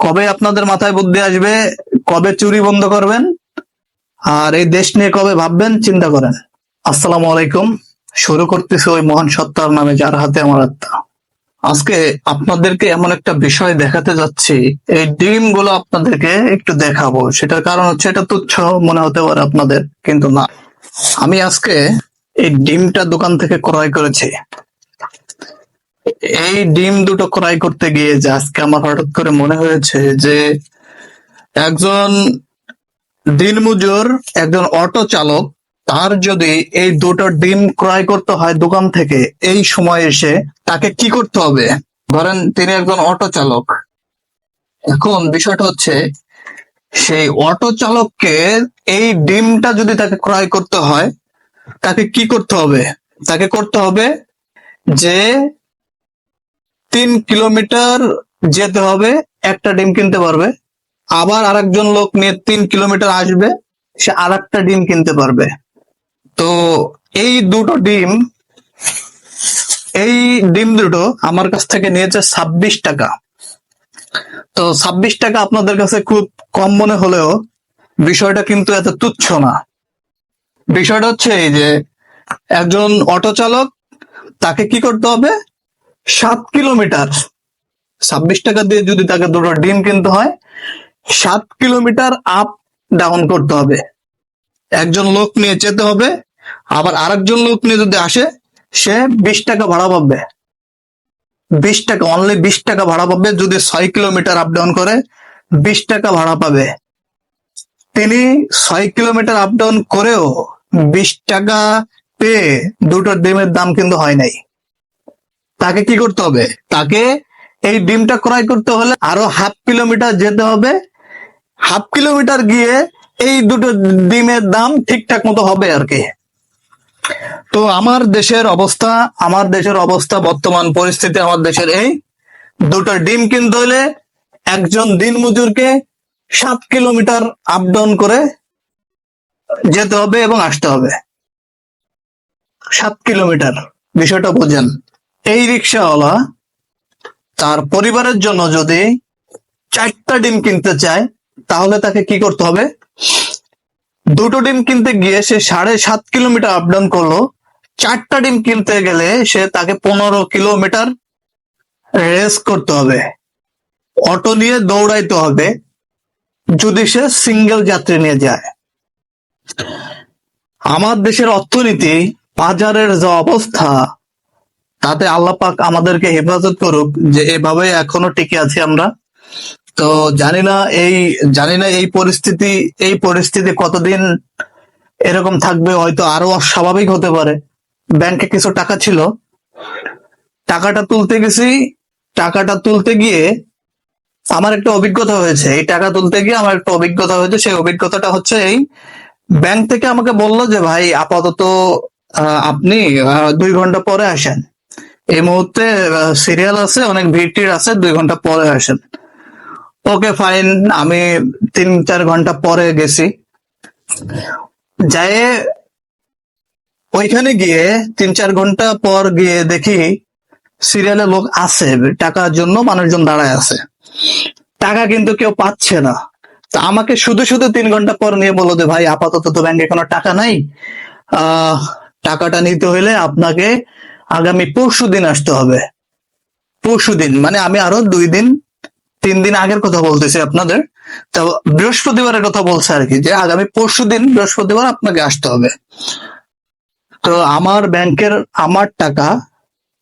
কবে আপনাদের মাথায় বুদ্ধি আসবে? কবে চুরি বন্ধ করবেন? আর এই দেশ নিয়ে কবে ভাববেন? চিন্তা করেন। আসসালামু আলাইকুম। শুরু করতেছে ওই মহান সত্তার নামে, যার হাতে আমার আত্মা। আজকে আপনাদেরকে এমন একটা বিষয় দেখাতে যাচ্ছি। এই ডিমগুলো আপনাদেরকে একটু দেখাবো। সেটার কারণ হচ্ছে এটা তুচ্ছ, মনে হতে পারে আপনাদের, কিন্তু না। আমি আজকে এই ডিমটা দোকান থেকে ক্রয় করেছি। এই ডিম দুটো ক্রয় করতে গিয়ে যে আজকে আমার হঠাৎ করে মনে হয়েছে যে একজন দিনমজুর, একজন অটো চালক, তার যদি এই দুটো ডিম ক্রয় করতে হয় দোকান থেকে, এই সময় এসে তাকে কি করতে হবে? ধরেন তিনি একজন অটো চালক। এখন বিষয়টা হচ্ছে, সেই অটো চালককে এই ডিমটা যদি তাকে ক্রয় করতে হয়, তাকে কি করতে হবে? তাকে করতে হবে যে তিন কিলোমিটার যেতে হবে, একটা ডিম কিনতে পারবে। আবার আরেকজন লোক নিয়ে তিন কিলোমিটার আসবে, সে আর একটা ডিম কিনতে পারবে। তো এই দুটো ডিম, এই ডিম দুটো আমার কাছ থেকে নিয়েছে ছাব্বিশ টাকা। তো ছাব্বিশ টাকা আপনাদের কাছে খুব কম মনে হলেও বিষয়টা কিন্তু এত তুচ্ছ না। বিষয়টা হচ্ছে এই যে, একজন অটো চালক, তাকে কি করতে হবে? সাত কিলোমিটার। ছাব্বিশ টাকা দিয়ে যদি তাকে দুটো ডিম কিনতে হয়, সাত কিলোমিটার আপ ডাউন করতে হবে। একজন লোক নিয়ে যেতে হবে, আবার আরেকজন লোক নিয়ে যদি আসে, সে বিশ টাকা ভাড়া পাবে। বিশ টাকা অনলি বিশ টাকা ভাড়া পাবে, যদি ছয় কিলোমিটার আপ ডাউন করে, বিশ টাকা ভাড়া পাবে। তিনি ছয় কিলোমিটার আপ ডাউন করেও বিশ টাকা পেয়ে দুটো ডিমের দাম কিন্তু হয় নাই। তাকে কি করতে হবে? তাকে এই ডিমটা ক্রয় করতে হলে আরও হাফ কিলোমিটার যেতে হবে। হাফ কিলোমিটার গিয়ে এই দুটো ডিমের দাম ঠিকঠাক মতো হবে আর কি। তো আমার দেশের অবস্থা, আমার দেশের অবস্থা, বর্তমান পরিস্থিতি আমার দেশের এই। দুটো ডিম কিনতে হলে একজন দিন মজুরকে সাত কিলোমিটার আপ ডাউন করে যেতে হবে এবং আসতে হবে। সাত কিলোমিটার, বিষয়টা বোঝেন। এই রিক্সাওয়ালা তার পরিবারের জন্য যদি চারটা ডিম কিনতে চায়, তাহলে তাকে কি করতে হবে? দুটো ডিম কিনতে গিয়ে সে সাড়ে সাত কিলোমিটার আপ ডাউন করল। চারটা ডিম কিনতে গেলে সে তাকে পনেরো কিলোমিটার রেস করতে হবে। অটো নিয়ে দৌড়াইতে হবে, যদি সে সিঙ্গেল যাত্রী নিয়ে যায়। আমার দেশের অর্থনীতি, বাজারের যে অবস্থা তাতে আল্লাহ পাক আমাদেরকে হেফাজত করুক যে এভাবে এখনও টিকে আছি আমরা। তো জানি না এই, জানি না এই পরিস্থিতি এই পরিস্থিতি কতদিন এরকম থাকবে, হয়তো আরও অস্বাভাবিক হতে পারে। ব্যাংকে কিছু টাকা ছিল। টাকাটা তুলতে গেছি, টাকাটা তুলতে গিয়ে আমার একটা অভিজ্ঞতা হয়েছে। এই টাকা তুলতে গিয়ে আমার একটা অভিজ্ঞতা হয়েছে। সেই অভিজ্ঞতাটা হচ্ছে এই ব্যাংক থেকে আমাকে বলল যে, ভাই, আপাতত আপনি দুই ঘণ্টা পরে আসেন। এই মুহূর্তে সিরিয়াল আছে, অনেক ভিড় আছে, দুই ঘণ্টা পরে আসেন। ওকে ফাইন আমি তিন, চার ঘণ্টা পরে গেছি। যায় ওইখানে গিয়ে তিন, চার ঘণ্টা পর গিয়ে দেখি সিরিয়ালে লোক আছে, টাকার জন্য মানুষজন দাঁড়ায় আছে। টাকা কিন্তু কেউ পাচ্ছে না। তা আমাকে শুধু শুধু তিন ঘণ্টা পর নিয়ে বলল যে, ভাই, আপাতত তো ব্যাংকে কোনো টাকা নাই। আহ, টাকাটা নিতে হলে আপনাকে আগামী পরশু দিন আসতে হবে। পরশু দিন মানে আমি আরও দুই দিন, তিন দিন আগের কথা বলতেছি আপনাদের। তো বৃহস্পতিবারের কথা বলছে আর কি, যে আগামী পরশু দিন, বৃহস্পতিবার আপনাকে আসতে হবে। তো আমার ব্যাংকের, আমার টাকা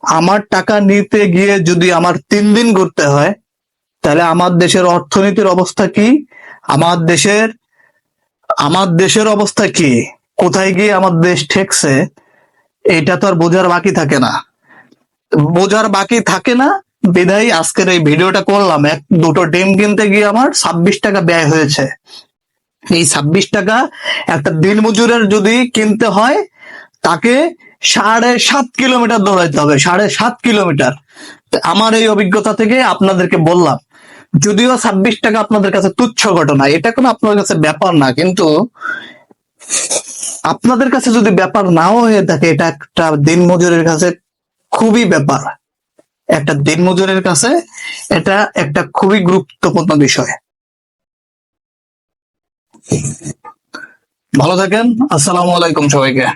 আমার টাকা নিতে গিয়ে যদি আমার তিন দিন ঘুরতে হয়, তাহলে আমার দেশের অর্থনীতির অবস্থা কি? আমার দেশের আমার দেশের অবস্থা কি? কোথায় গিয়ে আমার দেশ ঠেকছে? এটা তো আর বোঝার বাকি থাকে না। বোঝার বাকি থাকে না। বিধায় আজকের এই ভিডিওটা করলাম। এক, দুটো ডিম কিনতে গিয়ে আমার ছাব্বিশ টাকা ব্যয় হয়েছে। এই ছাব্বিশ টাকা একটা দিনমজুরের যদি কিনতে হয়, তাকে সাড়ে সাত কিলোমিটার দৌড়াইতে হবে, সাড়ে সাত কিলোমিটার। আমার এই অভিজ্ঞতা থেকে আপনাদেরকে বললাম। যদিও ছাব্বিশ টাকা আপনাদের কাছে তুচ্ছ ঘটনা, এটা কোনো আপনাদের কাছে ব্যাপার না, কিন্তু আপনাদের কাছে যদি ব্যাপার নাও হয়ে থাকে, এটা একটা দিন মজুরের কাছে খুবই ব্যাপার। একটা দিন মজুরের কাছে এটা একটা খুবই গুরুত্বপূর্ণ বিষয়। ভালো থাকেন, আসসালামু আলাইকুম সবাইকে।